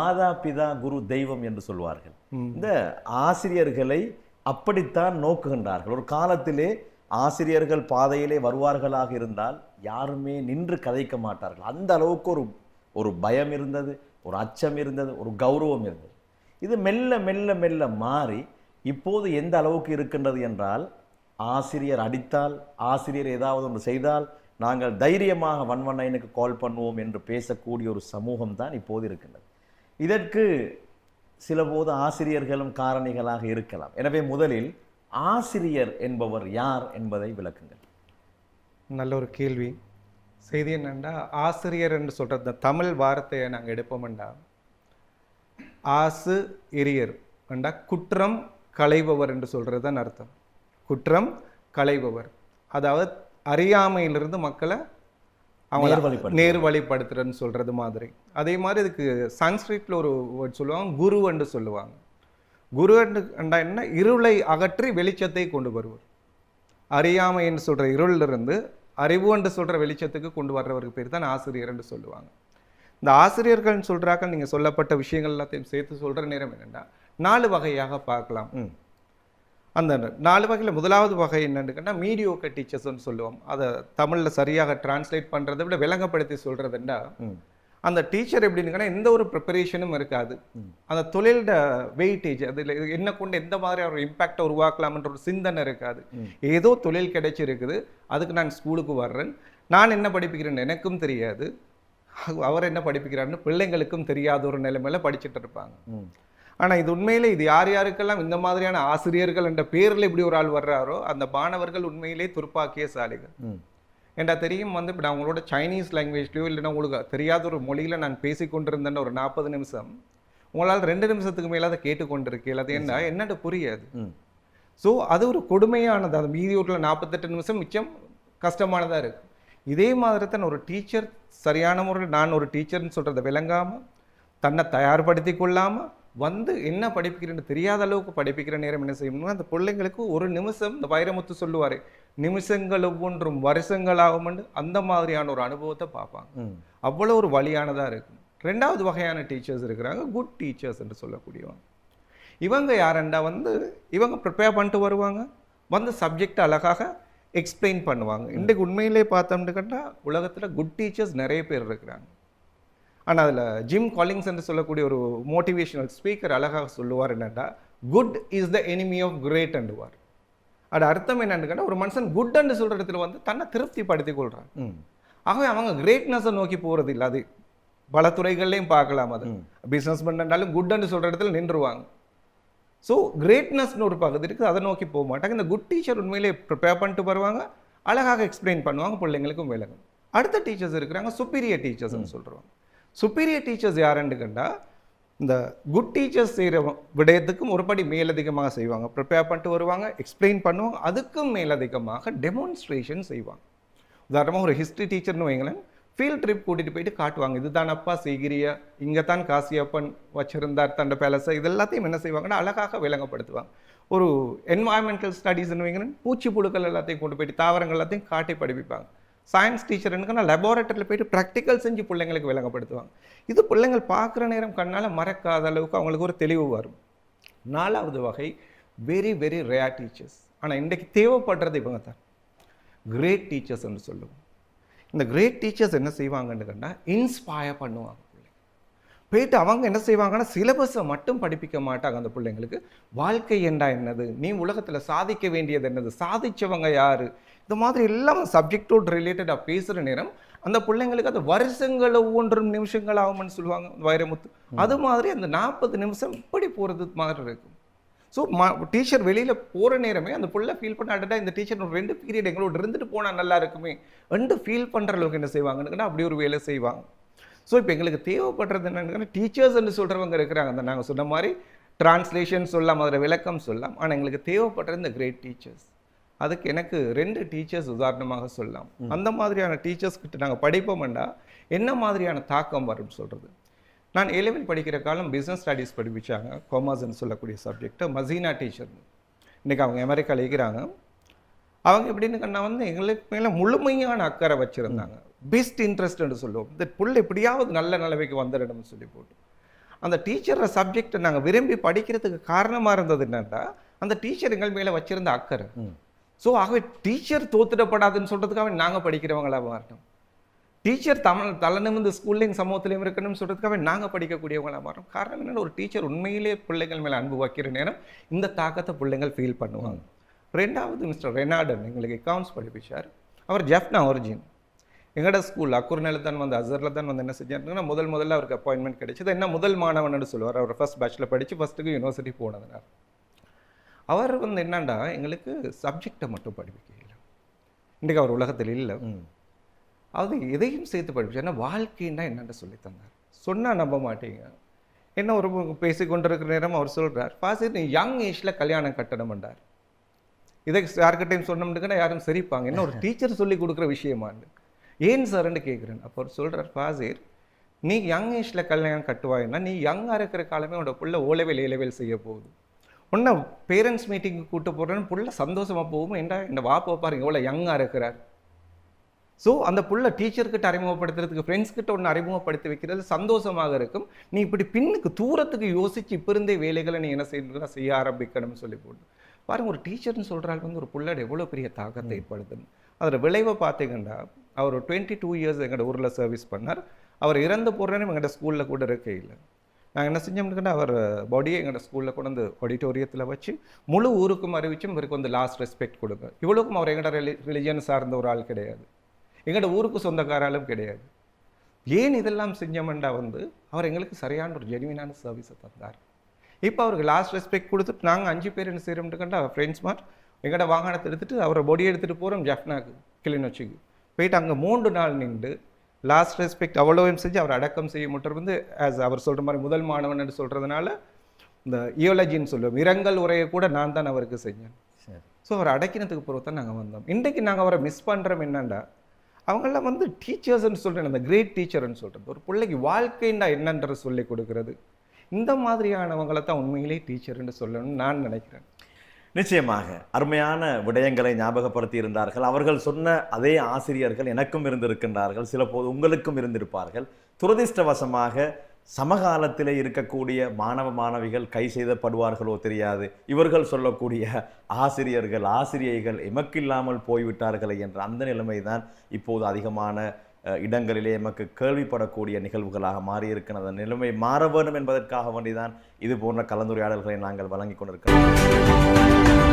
மாதா பிதா குரு தெய்வம் என்று சொல்வார்கள். இந்த ஆசிரியர்களை அப்படித்தான் நோக்குகின்றார்கள். ஒரு காலத்திலே ஆசிரியர்கள் பாதையிலே வருவார்களாக இருந்தால் யாருமே நின்று கதைக்க மாட்டார்கள். அந்த அளவுக்கு ஒரு ஒரு பயம் இருந்தது ஒரு அச்சம் இருந்தது ஒரு கௌரவம் இருந்தது. இது மெல்ல மெல்ல மெல்ல மாறி இப்போது எந்த அளவுக்கு இருக்கின்றது என்றால் ஆசிரியர் அடித்தால் ஆசிரியர் ஏதாவது ஒன்று செய்தால் நாங்கள் தைரியமாக ஒன் நைனுக்கு கால் பண்ணுவோம் என்று பேசக்கூடிய ஒரு சமூகம் தான் இப்போது இருக்கின்றது. இதற்கு சிலபோது ஆசிரியர்களும் காரணிகளாக இருக்கலாம். எனவே முதலில் ஆசிரியர் என்பவர் யார் என்பதை விளக்குங்கள். நல்ல ஒரு கேள்வி. செய்தி என்னென்னா ஆசிரியர் என்று சொல்கிறது தமிழ் வார்த்தையை நாங்கள் எடுப்போம்டா. ஆசு எரியர். என்றா குற்றம் களைபவர் என்று சொல்கிறது தான் அர்த்தம். குற்றம் களைபவர். அதாவது அறியாமையிலிருந்து மக்களை அவங்க. நேர்வழிப்படுத்துறன்னு சொல்றது மாதிரி. அதே மாதிரி இதுக்கு சன்ஸ்கிரிட்ல ஒரு வேர்ட் சொல்லுவாங்க குரு என்று சொல்லுவாங்க. குரு என்று என்ன? இருளை அகற்றி வெளிச்சத்தை கொண்டு வருவர். அறியாமை என்று சொல்ற இருள்ல இருந்து அறிவு என்று சொல்ற வெளிச்சத்துக்கு கொண்டு வர்றவருக்கு பேர் தான் ஆசிரியர் என்று சொல்லுவாங்க. இந்த ஆசிரியர்கள்னு சொல்றாங்க நீங்க சொல்லப்பட்ட விஷயங்கள் எல்லாத்தையும் சேர்த்து சொல்ற நேரம் என்னன்னா நாலு வகையாக பார்க்கலாம். ம். அந்த நாலு வகையில் முதலாவது வகை என்னன்னு கேட்டால் மீடியோக்க டீச்சர்ஸ்னு சொல்லுவோம். அதை தமிழில் சரியாக டிரான்ஸ்லேட் பண்ணுறதை விட விளங்கப்படுத்தி சொல்கிறதுண்டா அந்த டீச்சர் எப்படின்னு எந்த ஒரு ப்ரிப்பரேஷனும் இருக்காது. அந்த தொழிலோட வெயிட்டேஜ் அதில் என்ன கொண்டு எந்த மாதிரி ஒரு இம்பாக்டை உருவாக்கலாம்ன்ற ஒரு சிந்தனை இருக்காது. ஏதோ தொழில் கிடைச்சிருக்குது அதுக்கு நான் ஸ்கூலுக்கு வர்றேன். நான் என்ன படிப்பிக்கிறேன்னு எனக்கும் தெரியாது. அவர் என்ன படிப்பிக்கிறாருன்னு பிள்ளைங்களுக்கும் தெரியாத ஒரு நிலைமையில படிச்சுட்டு இருப்பாங்க. ம் ஆனா இது உண்மையிலே இது யார் யாருக்கெல்லாம் இந்த மாதிரியான ஆசிரியர்கள் என்ற பேர்ல இப்படி ஒரு ஆள் வர்றாரோ அந்த மாணவர்கள் உண்மையிலே துர்ப்பாக்கிய சாலிகள். ம். ஏன்டா தெரியும் வந்து இப்போ நான் உங்களோட சைனீஸ் லாங்குவேஜ்லையோ இல்லைன்னா உங்களுக்கு தெரியாத ஒரு மொழியில நான் பேசி கொண்டிருந்தேன்னு ஒரு நாற்பது நிமிஷம் உங்களால் ரெண்டு நிமிஷத்துக்கு மேல அதை கேட்டுக்கொண்டிருக்கீங்க. அது என்ன? என்னட்டு புரியாது. ம். ஸோ அது ஒரு கொடுமையானது. அது மீதி ஊரில் நாற்பத்தெட்டு நிமிஷம் மிச்சம் கஷ்டமானதா இருக்கு. இதே மாதிரி தான் ஒரு டீச்சர் சரியான முறையில் நான் ஒரு டீச்சர்னு சொல்றதை விளங்காம தன்னை தயார்படுத்தி கொள்ளாம வந்து என்ன படிப்பிக்கிறேன்னு தெரியாத அளவுக்கு படிப்பிக்கிற நேரம் என்ன செய்யணும்னா அந்த பிள்ளைங்களுக்கு ஒரு நிமிஷம் இந்த வைரமுத்து சொல்லுவாரு நிமிஷங்கள் ஒவ்வொன்றும் வருஷங்களாகும் அந்த மாதிரியான ஒரு அனுபவத்தை பார்ப்பாங்க. அவ்வளோ ஒரு வழியானதா இருக்கும். ரெண்டாவது வகையான டீச்சர்ஸ் இருக்கிறாங்க குட் டீச்சர்ஸ் என்று சொல்லக்கூடியவங்க. இவங்க யாருண்டா வந்து இவங்க ப்ரிப்பேர் பண்ணிட்டு வருவாங்க. வந்து சப்ஜெக்ட் அழகாக எக்ஸ்பிளைன் பண்ணுவாங்க. இன்றைக்கு உண்மையிலே பார்த்தோம்னு கண்டா உலகத்தில் குட் டீச்சர்ஸ் நிறைய பேர் இருக்கிறாங்க. ஆனால் அதில் ஜிம் காலிங்ஸ் என்று சொல்லக்கூடிய ஒரு மோட்டிவேஷனல் ஸ்பீக்கர் அழகாக சொல்லுவார் என்னன்னா good is the enemy of great அண்டுவார் அது அர்த்தம் என்னன்னு கேட்டால் ஒரு மனுஷன் குட் அண்டு சொல்கிற இடத்துல வந்து தன்னை திருப்திப்படுத்திக் கொள்றான். ம். ஆகவே அவங்க கிரேட்னஸை நோக்கி போகிறது இல்லை அது பல துறைகள்லையும் பார்க்கலாம் அது. பிஸ்னஸ் பண்ணாலும் குட்னு சொல்கிற இடத்துல நின்றுவாங்க ஸோ கிரேட்னஸ்னு ஒரு பகுதி இருக்குது அதை நோக்கி போக மாட்டாங்க. இந்த குட் டீச்சர் உண்மையிலே ப்ரிப்பேர் பண்ணிட்டு வருவாங்க. அழகாக எக்ஸ்பிளைன் பண்ணுவாங்க பிள்ளைங்களுக்கும் விளங்கும். அடுத்த டீச்சர்ஸ் இருக்கிறாங்க சுப்பீரியர் டீச்சர்ஸ்னு சொல்கிறோம் சுப்பீரியர் டீச்சர்ஸ் யாருன்னு கண்டா இந்த குட் டீச்சர்ஸ் செய்கிற விடயத்துக்கும் ஒருபடி மேலதிகமாக செய்வாங்க. ப்ரிப்பேர் பண்ணிட்டு வருவாங்க எக்ஸ்பிளைன் பண்ணுவாங்க அதுக்கும் மேலதிகமாக டெமான்ஸ்ட்ரேஷன் செய்வாங்க. உதாரணமாக ஒரு ஹிஸ்ட்ரி டீச்சர்னு வைங்களேன் ஃபீல்ட் ட்ரிப் கூட்டிகிட்டு போயிட்டு காட்டுவாங்க. இதுதான் அப்பா செய்கிறிய இங்கே தான் காசியப்பன் வச்சிருந்தார் தண்ட பேலஸை இது எல்லாத்தையும் என்ன செய்வாங்கன்னா அழகாக விளங்கப்படுத்துவாங்க. ஒரு என்வாயன்மெண்டல் ஸ்டடீஸ்னு வைங்களேன் பூச்சி புழுக்கள் எல்லாத்தையும் கொண்டு போயிட்டு தாவரங்கள் எல்லாத்தையும் காட்டி படிப்பிப்பாங்க. சயின்ஸ் டீச்சர்னுக்குன்னா லெபார்ட்டரியில் போயிட்டு ப்ராக்டிக்கல் செஞ்சு பிள்ளைங்களுக்கு விளங்கப்படுத்துவாங்க. இது பிள்ளைங்கள் பார்க்குற நேரம் கண்ணால் மறக்காத அளவுக்கு அவங்களுக்கு ஒரு தெளிவு வரும். நாலாவது வகை வெரி வெரி ரேர் டீச்சர்ஸ் ஆனால் இன்றைக்கு தேவைப்படுறது இவங்க தான். கிரேட் டீச்சர்ஸ்ன்னு சொல்லுவோம். இந்த கிரேட் டீச்சர்ஸ் என்ன செய்வாங்கன்னு கண்டா இன்ஸ்பயர் பண்ணுவாங்க. போயிட்டு அவங்க என்ன செய்வாங்கன்னா சிலபஸை மட்டும் படிப்பிக்க மாட்டாங்க அந்த பிள்ளைங்களுக்கு. வாழ்க்கை என்றா என்னது? நீ உலகத்தில் சாதிக்க வேண்டியது என்னது? சாதிச்சவங்க யாரு? இந்த மாதிரி எல்லாம் சப்ஜெக்டோடு ரிலேட்டடாக பேசுகிற நேரம் அந்த பிள்ளைங்களுக்கு அது வருஷங்கள் ஒவ்வொன்றும் நிமிஷங்கள் ஆகும்னு சொல்லுவாங்க வைரமுத்து. அது மாதிரி அந்த நாற்பது நிமிஷம் இப்படி போகிறது மாதிரி இருக்கும். ஸோ மா டீச்சர் வெளியில் போகிற நேரமே அந்த புள்ள ஃபீல் பண்ண அடடா இந்த டீச்சர் ஒரு ரெண்டு பீரியட் எங்களோட இருந்துட்டு போனால் நல்லா இருக்குமே. ரெண்டு ஃபீல் பண்ணுற அளவுக்கு என்ன செய்வாங்கன்னு அப்படி ஒரு வேலை செய்வாங்க. ஸோ இப்போ எங்களுக்கு தேவைப்படுறது என்னன்னு டீச்சர்ஸ்ன்னு சொல்கிறவங்க இருக்கிறாங்க. அந்த நாங்கள் சொன்ன மாதிரி டிரான்ஸ்லேஷன் சொல்லலாம் அதில் விளக்கம் சொல்லலாம் ஆனால் எங்களுக்கு தேவைப்படுறது இந்த கிரேட் டீச்சர்ஸ் அதுக்கு எனக்கு ரெண்டு டீச்சர்ஸ் உதாரணமாக சொல்லலாம். அந்த மாதிரியான டீச்சர்ஸ் கிட்ட நாங்கள் படிப்போம்னா என்ன மாதிரியான தாக்கம் வரும்னு சொல்கிறது நான் ஏலெவல் படிக்கிற காலம் பிஸ்னஸ் ஸ்டடீஸ் படிப்பிச்சாங்க. காமர்ஸ்னு சொல்லக்கூடிய சப்ஜெக்ட் மசீனா டீச்சர் இன்னைக்கு அவங்க அமெரிக்காவில் இருக்கிறாங்க. அவங்க எப்படின்னு கண்ணா வந்து எங்களுக்கு மேலே முழுமையான அக்கறை வச்சுருந்தாங்க. பெஸ்ட் இன்ட்ரெஸ்ட்னு சொல்லுவோம். இந்த புள்ள எப்படியாவது நல்ல நிலைமைக்கு வந்துடணும்னு சொல்லி போட்டு. அந்த டீச்சர் சப்ஜெக்டை நாங்கள் விரும்பி படிக்கிறதுக்கு காரணமாக இருந்தது என்னன்னா அந்த டீச்சர் எங்கள் மேலே வச்சிருந்த அக்கறை. ஸோ ஆகவே டீச்சர் தோத்துடப்படாதுன்னு சொல்கிறதுக்காக நாங்கள் படிக்கிறவங்களா மாறணும் டீச்சர் தமிழ் தலைநிமிந்து ஸ்கூல்லையும் சமூகத்திலையும் இருக்கணும்னு சொல்கிறதுக்காக நாங்கள் படிக்கக்கூடியவங்களா மாறோம் காரணம் என்னன்னா ஒரு டீச்சர் உண்மையிலே பிள்ளைகள் மேலே அன்பு வைக்கிற நேரம் இந்த தாக்கத்தை பிள்ளைங்கள் ஃபீல் பண்ணுவாங்க. ரெண்டாவது மிஸ்டர் ரெனார்டன் எங்களுக்கு அக்கவுண்ட்ஸ் படிப்பிச்சார். அவர் ஜெஃப்னா ஒரிஜின் எங்களோட ஸ்கூல் அக்குர்னில் தான் வந்து அசரில் தான் வந்து என்ன செஞ்சாருன்னா முதல் முதல்ல அவருக்கு அப்பாயின்மெண்ட் கிடைச்சது. என்ன முதல் மாணவன் சொல்லுவார். அவர் ஃபர்ஸ்ட் பேட்சில் படித்து ஃபஸ்ட்டுக்கு யூனிவர்சிட்டி போனதுனால அவர் வந்து என்னண்டா எங்களுக்கு சப்ஜெக்டை மட்டும் படிப்பிக்கல இன்றைக்கு அவர் உலகத்தில் இல்லை. ம். அது எதையும் சேர்த்து படிப்பிச்சு. ஏன்னா வாழ்க்கைன்னா என்னென்னு சொல்லி தந்தார். சொன்னால் நம்ப மாட்டீங்க. என்ன ஒரு பேசி கொண்டிருக்கிற நேரம் அவர் சொல்றார். ஃபாசிர் நீ யங் ஏஜ்ல கல்யாணம் கட்டணும் என்றார். இதை யார்கிட்டையும் சொன்னோம்னுக்குன்னா யாரும் சிரிப்பாங்க. என்ன ஒரு டீச்சர் சொல்லி கொடுக்குற விஷயமான்னு ஏன் சார்ன்னு கேட்குறேன். அப்போ அவர் சொல்றார் ஃபாசிர் நீ யங் ஏஜில் கல்யாணம் கட்டுவாய்னா நீ யங்காக இருக்கிற காலமே உன்னோட புள்ள ஓலவேல் ஏலவேல் செய்ய போகுது. உன்னை பேரண்ட்ஸ் மீட்டிங்கு கூப்பிட்டு போகிறேன்னு புள்ள சந்தோஷமாக போகும் ஏன்டா இந்த வாப்பா பாருங்க எவ்வளோ யங்காக இருக்கிறார். ஸோ அந்த புள்ள டீச்சர்கிட்ட அறிமுகப்படுத்துறதுக்கு ஃப்ரெண்ட்ஸ் கிட்ட ஒன்று அறிமுகப்படுத்தி வைக்கிறது சந்தோஷமாக இருக்கும். நீ இப்படி பின்னுக்கு தூரத்துக்கு யோசித்து இப்போ இருந்தே வேலைகளை நீ என்ன செய்யணும் செய்ய ஆரம்பிக்கணும்னு சொல்லி போட்டு. பாருங்கள் ஒரு டீச்சர்னு சொல்கிறாள் வந்து ஒரு புள்ளோட எவ்வளோ பெரிய தாக்கத்தை ஏற்படுத்துன்னு அதோட விளைவை பார்த்தீங்கன்னா அவர் டுவெண்ட்டி டூ இயர்ஸ் எங்களோட ஊரில் சர்வீஸ் பண்ணார். அவர் இறந்து போடுறேன்னு எங்கள்கிட்ட ஸ்கூலில் கூட இருக்கே இல்லை. நாங்கள் என்ன செஞ்சோம்னா அவர் பாடியை எங்களோட ஸ்கூலில் கொண்டு வந்து ஆடிட்டோரியத்தில் வச்சு முழு ஊருக்கும் அறிவிச்சும் இவருக்கு வந்து லாஸ்ட் ரெஸ்பெக்ட் கொடுங்க. இவ்வளோக்கும் அவர் எங்களோட ரிலி ரிலிஜியன் சார்ந்த ஒரு ஆள் கிடையாது. எங்களோட ஊருக்கு சொந்தக்காராலும் கிடையாது. ஏன் இதெல்லாம் செஞ்சோம்டா வந்து அவர் எங்களுக்கு சரியான ஒரு ஜெனுவினான சர்வீஸை தந்தார். இப்போ அவருக்கு லாஸ்ட் ரெஸ்பெக்ட் கொடுத்துட்டு நாங்கள் அஞ்சு பேர் என்ன செய்கிறோம்னு கண்டா ஃப்ரெண்ட்ஸ் மார் எங்களோட வாகனத்தை எடுத்துட்டு அவரை பொடி எடுத்துகிட்டு போகிறோம் ஜஃப்னாக்கு கிளிநொச்சிக்கு. போயிட்டு அங்கே மூன்று நாள் நின்று லாஸ்ட் ரெஸ்பெக்ட் அவ்வளோவும் செஞ்சு அவர் அடக்கம் செய்ய மட்டும் வந்து ஆஸ் அவர் சொல்கிற மாதிரி முதல் மாணவன் சொல்கிறதுனால இந்த இயோலஜின்னு சொல்லுவோம் இரங்கல் உரையை கூட நான் தான் அவருக்கு செஞ்சேன். ஸோ அவர் அடைக்கினதுக்கு பிறகு தான் நாங்கள் வந்தோம். இன்றைக்கு நாங்கள் அவரை மிஸ் பண்ணுறோம் என்னண்டா அவங்கெல்லாம் வந்து டீச்சர்ஸ்ன்னு சொல்கிறேன் அந்த கிரேட் டீச்சர்னு சொல்கிறது ஒரு பிள்ளைக்கு வாழ்க்கைண்டா என்னன்றது சொல்லி கொடுக்கறது. இந்த மாதிரியானவங்களை தான் உண்மையிலே டீச்சர்னு சொல்லணும்னு நான் நினைக்கிறேன். நிச்சயமாக அருமையான விடயங்களை ஞாபகப்படுத்தி இருந்தார்கள் அவர்கள் சொன்ன அதே ஆசிரியர்கள் எனக்கும் இருந்திருக்கின்றார்கள். சில போது உங்களுக்கும் இருந்திருப்பார்கள். துரதிர்ஷ்டவசமாக சமகாலத்திலே இருக்கக்கூடிய மாணவ மாணவிகள் கை செய்தப்படுவார்களோ தெரியாது. இவர்கள் சொல்லக்கூடிய ஆசிரியர்கள் ஆசிரியைகள் எமக்கில்லாமல் போய்விட்டார்களே என்ற அந்த நிலைமைதான் இப்போது அதிகமான இடங்களிலே எமக்கு கேள்விப்படக்கூடிய நிகழ்வுகளாக மாறியிருக்கிறது நிலைமை மாற வேண்டும் என்பதற்காக வேண்டிதான் இது போன்ற கலந்துரையாடல்களை நாங்கள் வழங்கிக் கொண்டிருக்கிறோம்.